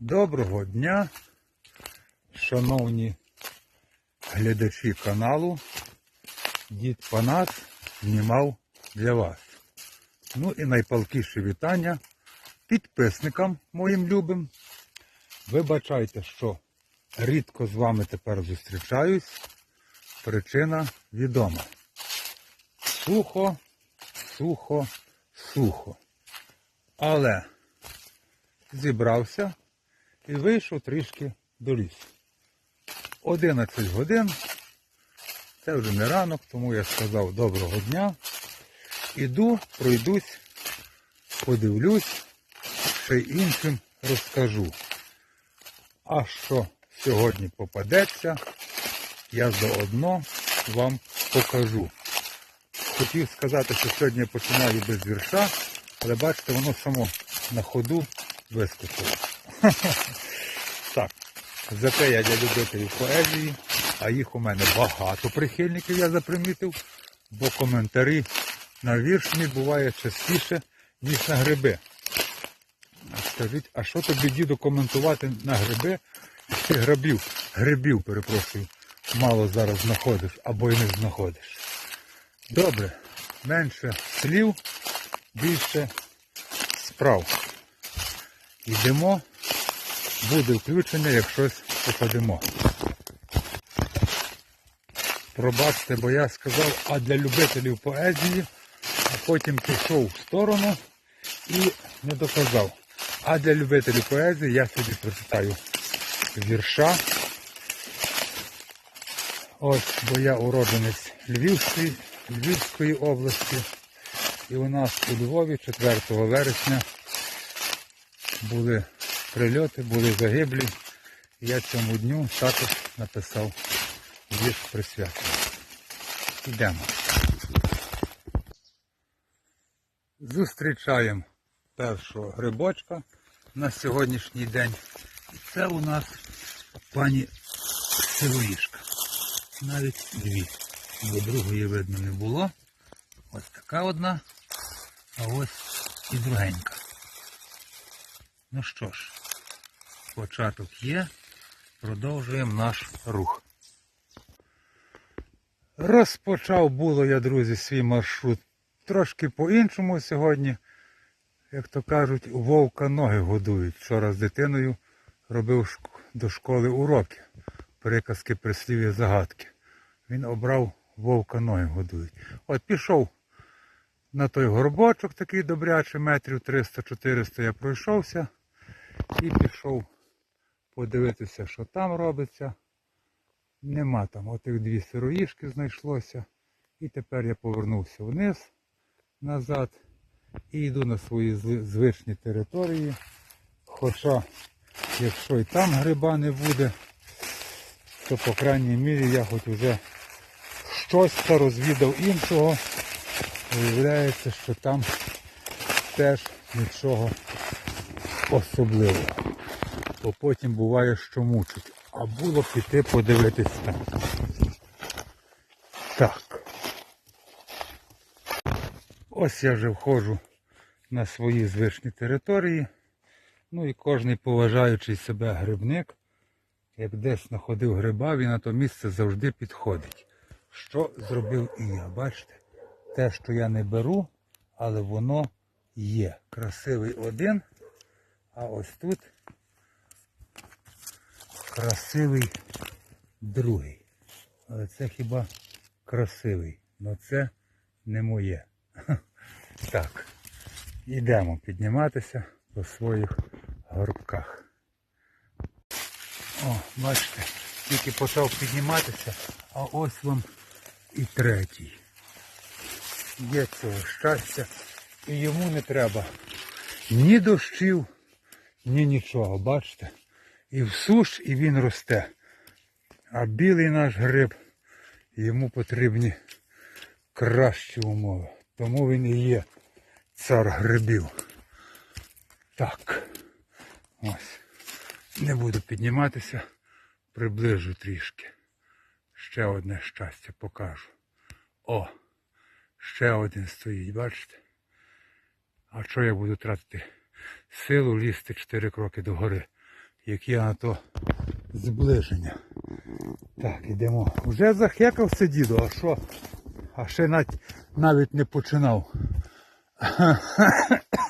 Доброго дня, шановні глядачі каналу. Дід Панас знімав для вас. Ну і найпалкіше вітання підписникам моїм любим. Вибачайте, що рідко з вами тепер зустрічаюсь. Причина відома. Сухо, сухо, сухо. Але зібрався і вийшов трішки до лісу. 11 годин. Це вже не ранок, тому я сказав доброго дня. Іду, пройдусь, подивлюсь, ще іншим розкажу. А що сьогодні попадеться, я заодно вам покажу. Хотів сказати, що сьогодні я починаю без вірша, але бачите, воно само на ходу вискочило. Так, зате я для любителів поезії, а їх у мене багато прихильників, я запримітив, бо коментарі на вірш буває частіше, ніж на гриби. Скажіть, а що тобі, діду, коментувати на гриби? Ти грабів, грибів, перепрошую, мало зараз знаходиш або й не знаходиш. Добре, менше слів, більше справ. Йдемо, буде включення, як щось попадемо. Пробачте, бо я сказав, а для любителів поезії, а потім пішов в сторону і не доказав. А для любителів поезії я собі прочитаю вірша. Ось, бо я уродженець Львівської, Львівської області. І у нас у Львові 4 вересня були прильоти, були загиблі. Я цьому дню також написав вірш присвячений. Йдемо. Зустрічаємо першого грибочка на сьогоднішній день. І це у нас пані Силуїшка. Навіть дві. Бо другої видно не було. Ось така одна, а ось і другенька. Ну що ж, початок є. Продовжуємо наш рух. Розпочав було я, друзі, свій маршрут трошки по-іншому сьогодні. Як то кажуть, у вовка ноги годують. Вчора з дитиною робив до школи уроки. Приказки, прислів'я, загадки. Він обрав вовка ноги годують. От пішов на той горбочок такий добрячий, метрів 300-400 я пройшовся і пішов подивитися, що там робиться. Нема там. Отих дві сироїшки знайшлося. І тепер я повернувся вниз, назад і йду на свої звичні території. Хоча, якщо і там гриба не буде, то по крайній мірі я хоч уже щось розвідав іншого. Виявляється, що там теж нічого особливого. Бо потім буває, що мучить. А було піти подивитись там. Так. Ось я вже входжу на свої звичні території. Ну і кожний поважаючий себе грибник, як десь знаходив гриба, він на то місце завжди підходить. Що зробив і я, бачите? Те, що я не беру, але воно є. Красивий один, а ось тут красивий другий. Але це хіба красивий, але це не моє. Так, йдемо підніматися по своїх горбках. О, бачите, тільки почав підніматися, а ось вам і третій. Є цього щастя, і йому не треба ні дощів, ні нічого, бачите? І в суш, і він росте. А білий наш гриб, йому потрібні кращі умови. Тому він і є цар грибів. Так. Ось. Не буду підніматися, приближу трішки. Ще одне щастя покажу. О! Ще один стоїть, бачите? А що я буду тратити? Силу лізти чотири кроки догори. Які я на то зближення. Так, ідемо. Вже захекався діду, а що? А ще навіть, навіть не починав.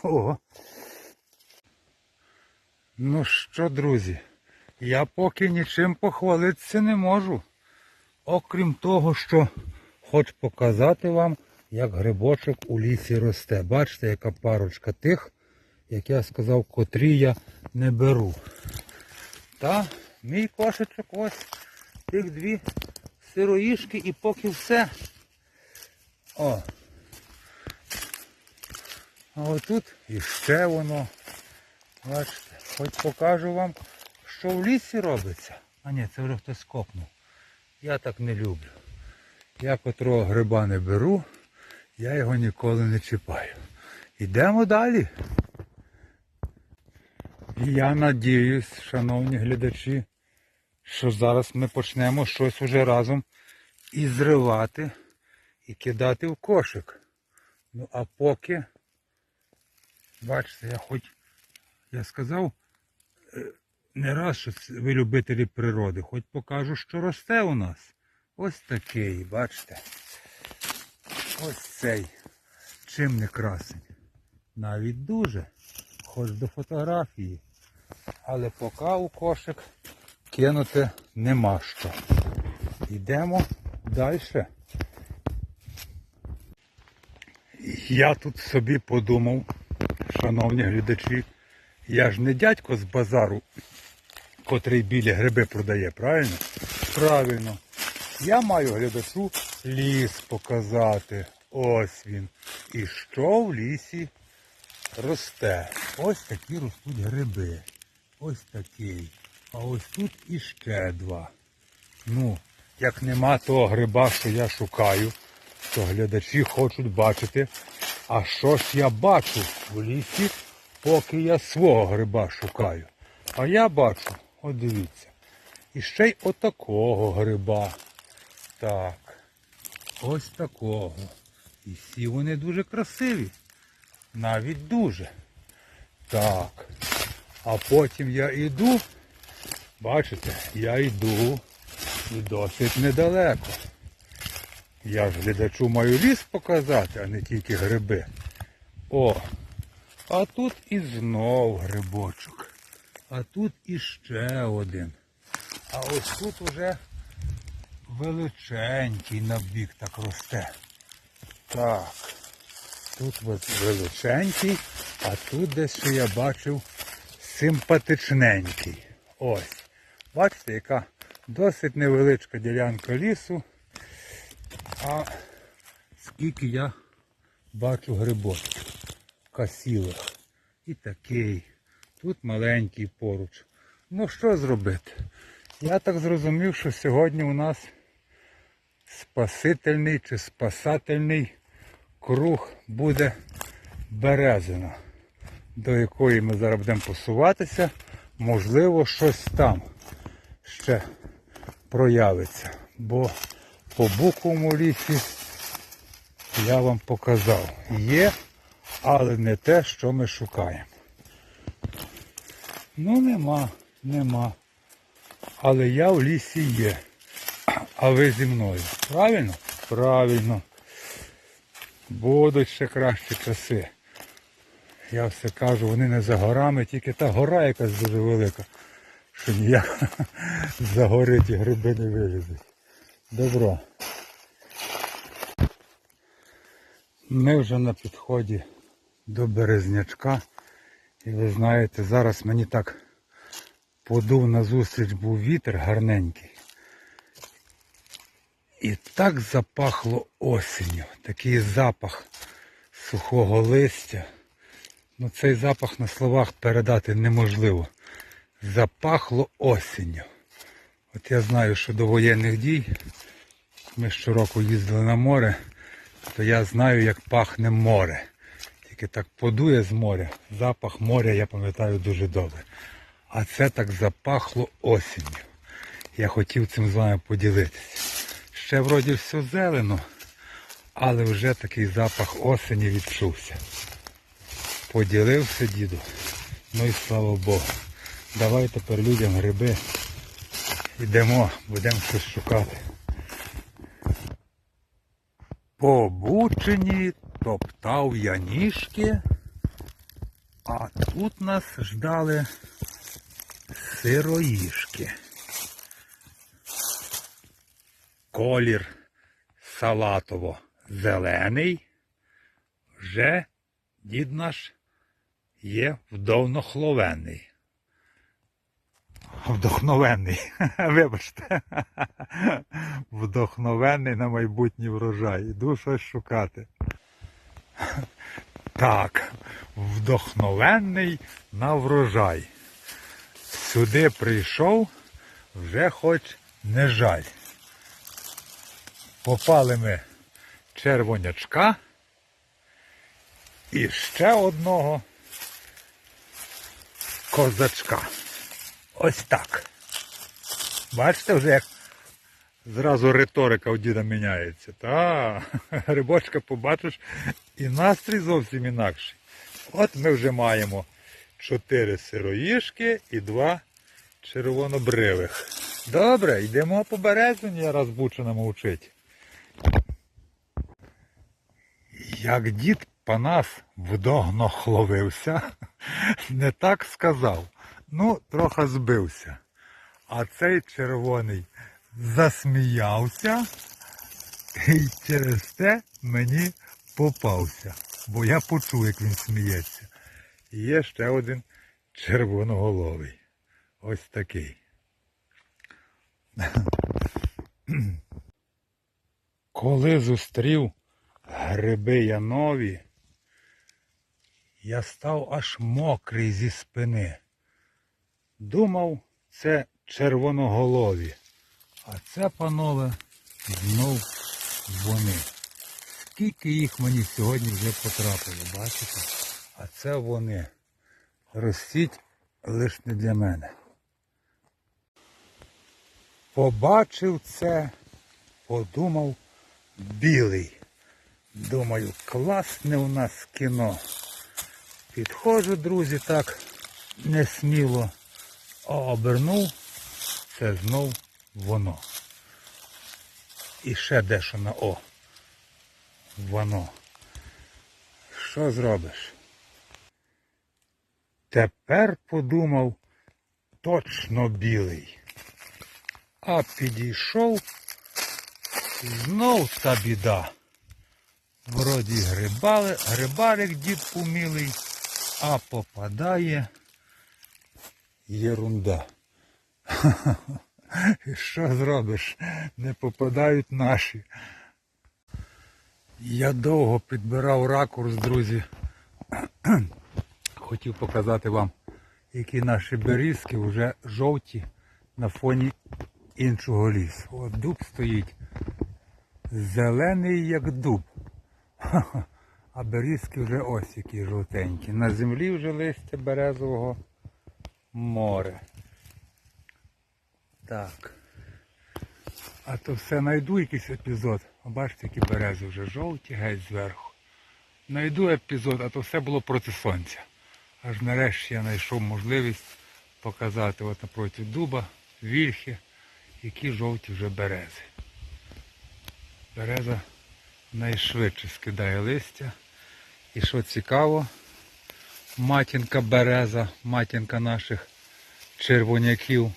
Ого. Ну що, друзі, я поки нічим похвалитися не можу. Окрім того, що хочу показати вам, як грибочок у лісі росте. Бачите, яка парочка тих, як я сказав, котрі я не беру. Та мій кошечок ось тих дві сироїшки і поки все. О. А отут іще воно. Бачите, хоч покажу вам, що в лісі робиться. А ні, це вже хтось копнув. Я так не люблю. Я котрого гриба не беру, я його ніколи не чіпаю. Ідемо далі. Я надіюсь, шановні глядачі, що зараз ми почнемо щось уже разом і зривати, і кидати в кошик. Ну а поки, бачите, я хоч, я сказав е, не раз, що ви любителі природи, хоч покажу, що росте у нас. Ось такий, бачите. Ось цей. Чим не красень. Навіть дуже. Хоч до фотографії. Але поки у кошик кинути нема що. Йдемо далі. Я тут собі подумав, шановні глядачі, я ж не дядько з базару, котрий білі гриби продає, правильно? Правильно. Я маю глядачу ліс показати. Ось він. І що в лісі росте. Ось такі ростуть гриби. Ось такий. А ось тут іще два. Ну, як нема того гриба, що я шукаю, то глядачі хочуть бачити, а що ж я бачу в лісі, поки я свого гриба шукаю. А я бачу, от дивіться, і ще й отакого гриба. Так, ось такого. І всі вони дуже красиві. Навіть дуже. Так. А потім я йду, бачите, я йду і досить недалеко. Я ж глядачу маю ліс показати, а не тільки гриби. О, а тут і знов грибочок. А тут іще один. А ось тут уже величенький набік так росте. Так. Тут величенький, а тут десь ще я бачив симпатичненький. Ось. Бачите, яка досить невеличка ділянка лісу. А скільки я бачу грибочків касілих. І такий. Тут маленький поруч. Ну що зробити? Я так зрозумів, що сьогодні у нас спасительний чи спасательний круг буде березина, до якої ми зараз будемо посуватися. Можливо, щось там ще проявиться. Бо по буковому лісі я вам показав. Є, але не те, що ми шукаємо. Ну нема, нема. Але я в лісі є. А ви зі мною. Правильно? Правильно. Будуть ще кращі часи. Я все кажу, вони не за горами, тільки та гора якась дуже велика, що ніяк за гори ті гриби не вилізуть. Добро. Ми вже на підході до Березнячка. І ви знаєте, зараз мені так подув назустріч був вітер гарненький. І так запахло осінню. Такий запах сухого листя. Ну цей запах на словах передати неможливо. Запахло осінню. От я знаю, що до воєнних дій ми щороку їздили на море, то я знаю, як пахне море. Тільки так подує з моря. Запах моря я пам'ятаю дуже добре. А це так запахло осінню. Я хотів цим з вами поділитися. Ще вроді все зелено, але вже такий запах осені відчувся. Поділився діду. Ну і слава Богу. Давай тепер людям гриби. Йдемо, будемо щось шукати. По бучині топтав я ніжки, а тут нас ждали сироїшки. Колір салатово-зелений. Вже дід наш є вдовнохловений. Вдохновенний. Вибачте. Вдохновенний на майбутній врожай. Іду щось шукати. Так, вдохновенний на врожай. Сюди прийшов, вже хоч не жаль. Попали ми червонячка і ще одного козачка. Ось так. Бачите вже, як зразу риторика у діда міняється. Та, грибочка побачиш, і настрій зовсім інакший. От ми вже маємо чотири сироїшки і два червонобривих. Добре, йдемо по березині, я раз бучина мовчить. Як дід Панас вдогнохловився, не так сказав. Ну, трохи збився. А цей червоний засміявся і через те мені попався. Бо я почув, як він сміється. І є ще один червоноголовий. Ось такий. Коли зустрів гриби я нові, я став аж мокрий зі спини. Думав, це червоноголові, а це, панове, знов вони. Скільки їх мені сьогодні вже потрапило, бачите? А це вони. Ростіть лиш не для мене. Побачив це, подумав білий. Думаю, класне у нас кіно. Підходжу, друзі, так несміло, обернув, це знов воно. І ще дещо на О. Воно. Що зробиш? Тепер подумав точно білий. А підійшов знов та біда. Вроді грибали, грибарик дід умілий, а попадає єрунда. І що зробиш? Не попадають наші. Я довго підбирав ракурс, друзі. Хотів показати вам, які наші берізки вже жовті на фоні іншого лісу. От дуб стоїть. Зелений як дуб. Ха-ха. А берізки вже ось які жовтенькі. На землі вже листя березового море. Так. А то все найду якийсь епізод. Бачите, які берези вже жовті, геть зверху. Найду епізод, а то все було проти сонця. Аж нарешті я знайшов можливість показати от напроти дуба, вільхи, які жовті вже берези. Береза найшвидше скидає листя. І що цікаво, матінка береза, матінка наших червоняків,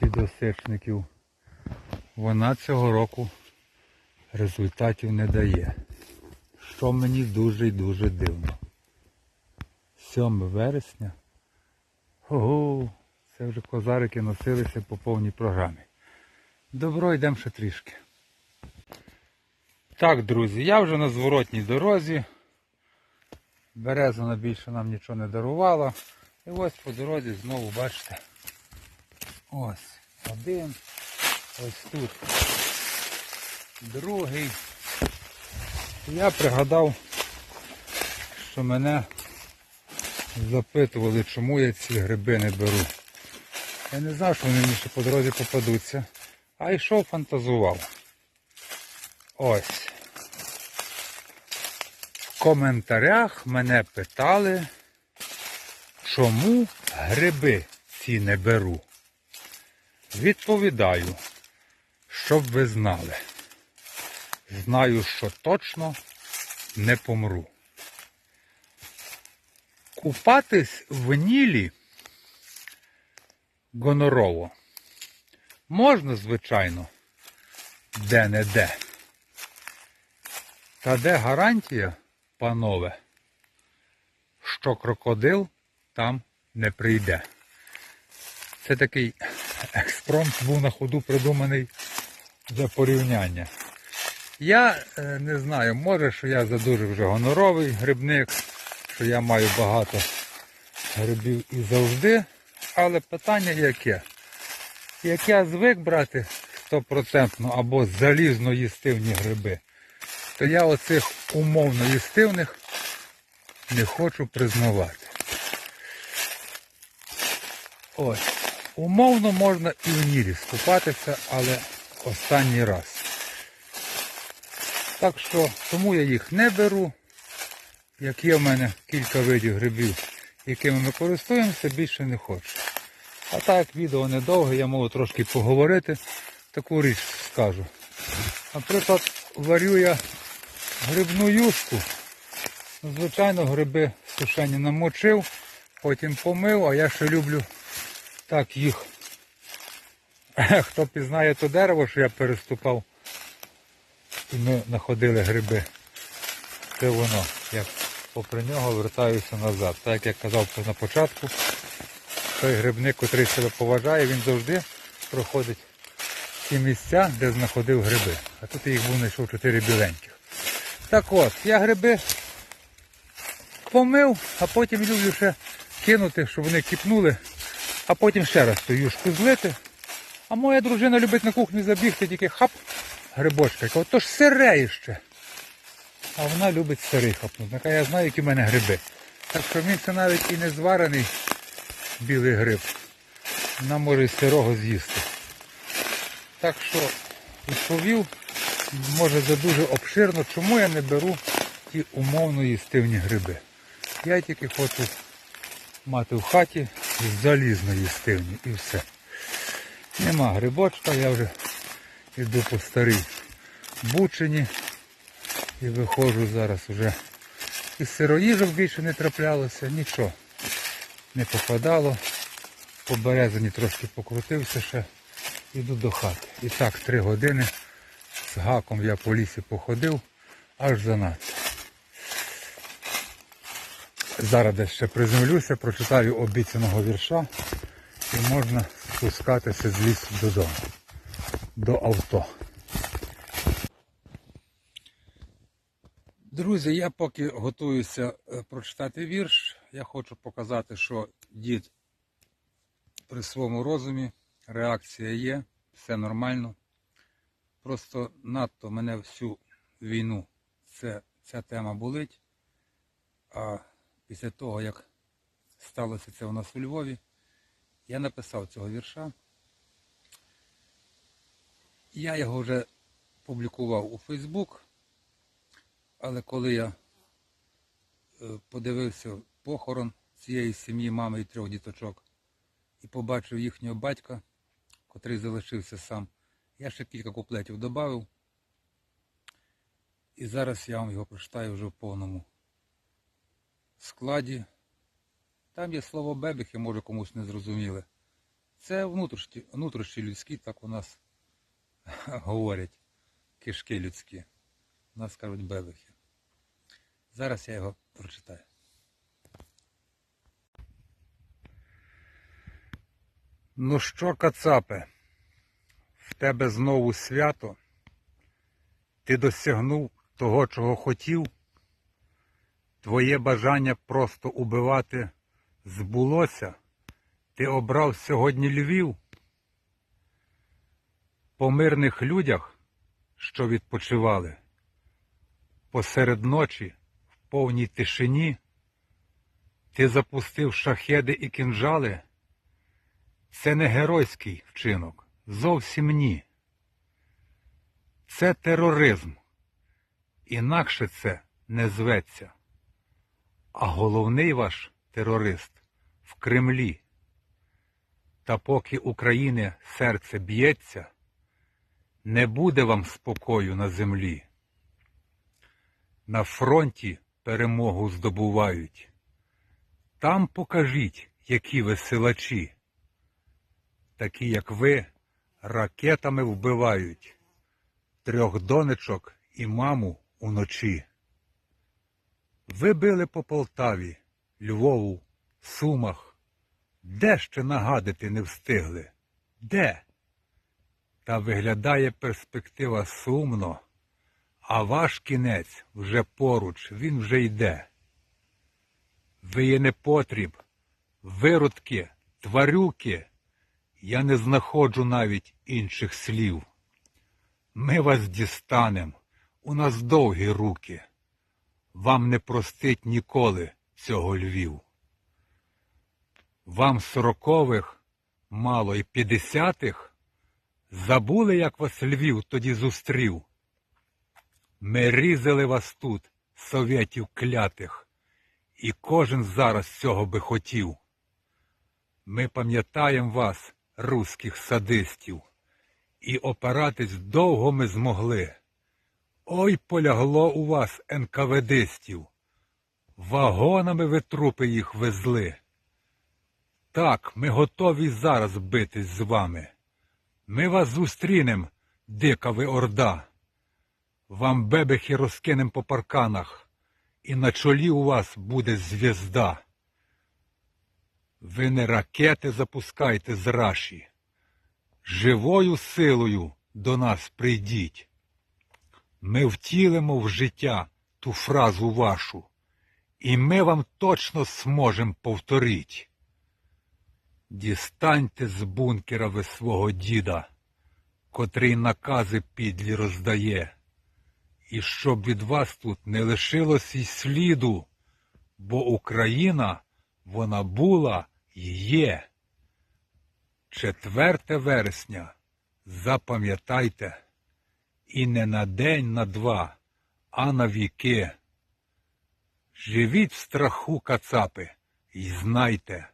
підосичників, вона цього року результатів не дає. Що мені дуже і дуже дивно. 7 вересня. Ого, це вже козарики носилися по повній програмі. Добро, йдемо ще трішки. Так, друзі, я вже на зворотній дорозі. Береза більше нам нічого не дарувала. І ось по дорозі знову бачите. Ось один. Ось тут другий. Я пригадав, що мене запитували, чому я ці гриби не беру. Я не знав, що вони мені ще по дорозі попадуться. А йшов фантазував. Ось. Коментарях мене питали, Чому гриби ці не беру? Відповідаю, щоб ви знали. Знаю, що точно не помру. Купатись в Нілі гонорово можна, звичайно, де-не-де. Та де гарантія, панове, що крокодил там не прийде. Це такий експромт був на ходу придуманий для порівняння. Я е, не знаю, може, що я за дуже вже гоноровий грибник, що я маю багато грибів і завжди, але питання яке? Як я звик брати стопроцентно або залізно їстивні гриби, то я оцих умовно їстивних не хочу признавати. Ось. Умовно можна і в Нірі скупатися, але останній раз. Так що, тому я їх не беру. Як є в мене кілька видів грибів, якими ми користуємося, більше не хочу. А так, відео недовге, я можу трошки поговорити. Таку річ скажу. Наприклад, варю я грибну юшку. Звичайно, гриби сушені намочив, потім помив, а я ще люблю так їх. Хто пізнає то дерево, що я переступав, і ми знаходили гриби. Це воно. Я попри нього вертаюся назад. Так як я казав на початку, той грибник, котрий себе поважає, він завжди проходить ті місця, де знаходив гриби. А тут я їх був знайшов чотири біленьких. Так от, я гриби помив, а потім люблю ще кинути, щоб вони кипнули, а потім ще раз ту юшку злити. А моя дружина любить на кухні забігти, тільки хап, грибочка. Кажу, то ж сире ще. А вона любить сирий хапнути. Я знаю, які в мене гриби. Так що він це навіть і не зварений білий гриб. Вона може і сирого з'їсти. Так що відповів, може за дуже обширно, чому я не беру ті умовно їстивні гриби. Я тільки хочу мати в хаті залізно їстивні і все. Нема грибочка, я вже йду по старій бучині і виходжу зараз вже. І сироїжок більше не траплялося, нічого не попадало. По березині трошки покрутився ще, йду до хати. І так, три години з гаком я по лісі походив, аж занадто. Зараз десь ще приземлюся, прочитаю обіцяного вірша і можна спускатися з лісу додому, до авто. Друзі, я поки готуюся е, прочитати вірш, я хочу показати, що дід при своєму розумі, реакція є, все нормально. Просто надто мене всю війну це, ця тема болить. А після того, як сталося це у нас у Львові, я написав цього вірша. Я його вже публікував у Фейсбук, але коли я е, подивився похорон цієї сім'ї, мами і трьох діточок, і побачив їхнього батька, котрий залишився сам, я ще кілька куплетів додав. І зараз я вам його прочитаю вже в повному складі. Там є слово бебехи, може комусь не зрозуміле. Це внутрішні, внутрішні людські, так у нас говорять, кишки людські. У нас кажуть бебехи. Зараз я його прочитаю. Ну що, кацапе, тебе знову свято? Ти досягнув того, чого хотів? Твоє бажання просто убивати збулося? Ти обрав сьогодні Львів? По мирних людях, що відпочивали, посеред ночі, в повній тишині, ти запустив шахеди і кінжали? Це не геройський вчинок, зовсім ні. Це тероризм. Інакше це не зветься. А головний ваш терорист в Кремлі. Та поки України серце б'ється, не буде вам спокою на землі. На фронті перемогу здобувають. Там покажіть, які ви силачі. Такі, як ви, ракетами вбивають трьох донечок і маму уночі. Ви били по Полтаві, Львову, Сумах. Де ще нагадити не встигли? Де? Та виглядає перспектива сумно, а ваш кінець вже поруч, він вже йде. Ви є непотріб, виродки, тварюки. Я не знаходжу навіть інших слів. Ми вас дістанем, у нас довгі руки. Вам не простить ніколи цього Львів. Вам сорокових, мало й п'ятдесятих, забули, як вас Львів тоді зустрів. Ми різали вас тут, совєтів клятих, і кожен зараз цього би хотів. Ми пам'ятаємо вас, руських садистів, і опиратись довго ми змогли. Ой, полягло у вас НКВДистів. Вагонами ви трупи їх везли. Так, ми готові зараз битись з вами. Ми вас зустрінем, дика ви орда. Вам бебехи розкинем по парканах, і на чолі у вас буде звізда. Ви не ракети запускайте з раші. Живою силою до нас прийдіть. Ми втілимо в життя ту фразу вашу, і ми вам точно зможем повторить. Дістаньте з бункера ви свого діда, котрий накази підлі роздає, і щоб від вас тут не лишилось й сліду, бо Україна вона була і є. 4 вересня запам'ятайте, і не на день, на два, а на віки. Живіть в страху, кацапи, і знайте,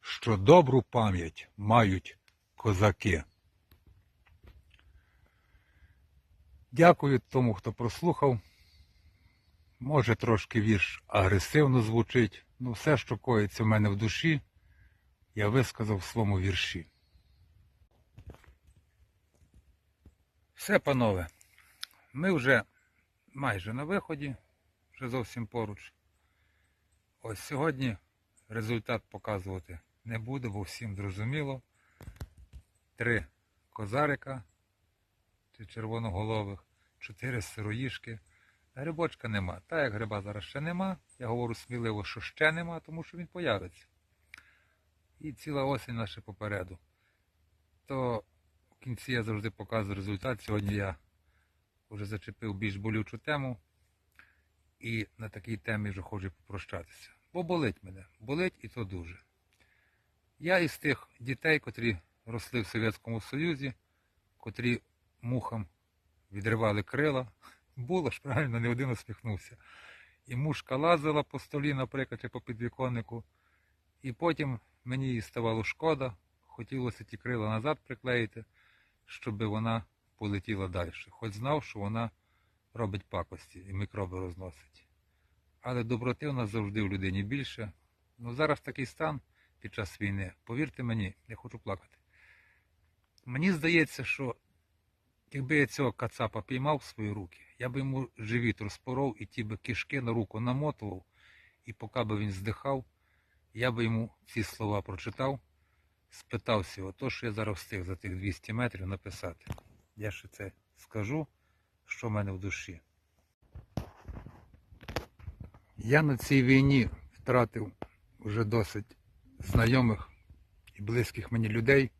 що добру пам'ять мають козаки. Дякую тому, хто прослухав. Може, трошки вірш агресивно звучить, ну все, що коїться в мене в душі, я висказав в своєму вірші. Все, панове, ми вже майже на виході, вже зовсім поруч. Ось сьогодні результат показувати не буду, бо всім зрозуміло. Три козарика червоноголових, чотири сироїшки. Грибочка нема. Та як гриба зараз ще нема, я говорю сміливо, що ще нема, тому що він появиться. І ціла осінь наша попереду. То в кінці я завжди показую результат. Сьогодні я вже зачепив більш болючу тему. І на такій темі вже хочу попрощатися. Бо болить мене. Болить і то дуже. Я із тих дітей, котрі росли в Совєтському Союзі, котрі мухам відривали крила. Було ж правильно, не один усміхнувся. І мушка лазила по столі, наприклад, чи по підвіконнику. І потім мені її ставало шкода, хотілося ті крила назад приклеїти, щоб вона полетіла далі. Хоч знав, що вона робить пакості і мікроби розносить. Але доброти у нас завжди в людині більше. Ну зараз такий стан під час війни, повірте мені, я хочу плакати. Мені здається, що якби я цього кацапа піймав в свої руки, я би йому живіт розпоров і ті би кишки на руку намотував, і поки би він здихав, я би йому ці слова прочитав, спитався його, то, що я зараз встиг за тих 200 метрів написати. Я ще це скажу, що в мене в душі. Я на цій війні втратив вже досить знайомих і близьких мені людей.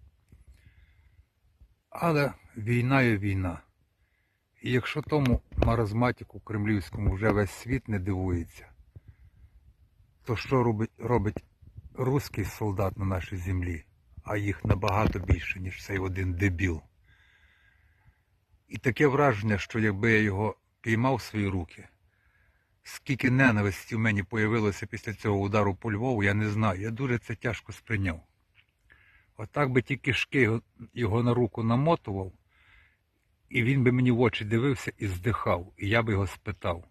Але війна є війна. І якщо тому маразматику кремлівському вже весь світ не дивується, то що робить, робить руський солдат на нашій землі, а їх набагато більше, ніж цей один дебіл. І таке враження, що якби я його піймав в свої руки, скільки ненависті в мені появилося після цього удару по Львову, я не знаю. Я дуже це тяжко сприйняв. Отак би ті кишки його на руку намотував, і він би мені в очі дивився і здихав. І я би його спитав.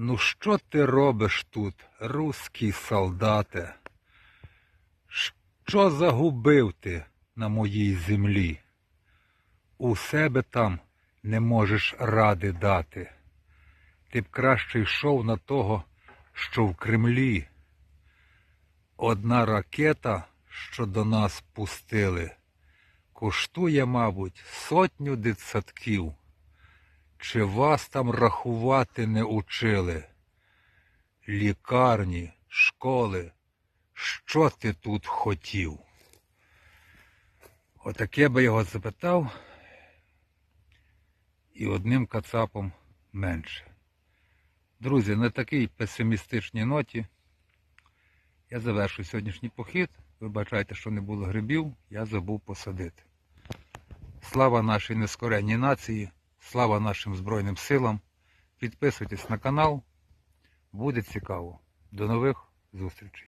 Ну що ти робиш тут, руський солдате? Що загубив ти на моїй землі? У себе там не можеш ради дати. Ти б краще йшов на того, що в Кремлі. Одна ракета, що до нас пустили, коштує, мабуть, сотню дитсадків. Чи вас там рахувати не учили? Лікарні, школи, що ти тут хотів? Отаке би його запитав, і одним кацапом менше. Друзі, на такій песимістичній ноті я завершую сьогоднішній похід. Вибачайте, що не було грибів, я забув посадити. Слава нашій нескоренній нації, слава нашим Збройним силам. Підписуйтесь на канал, буде цікаво. До нових зустрічей.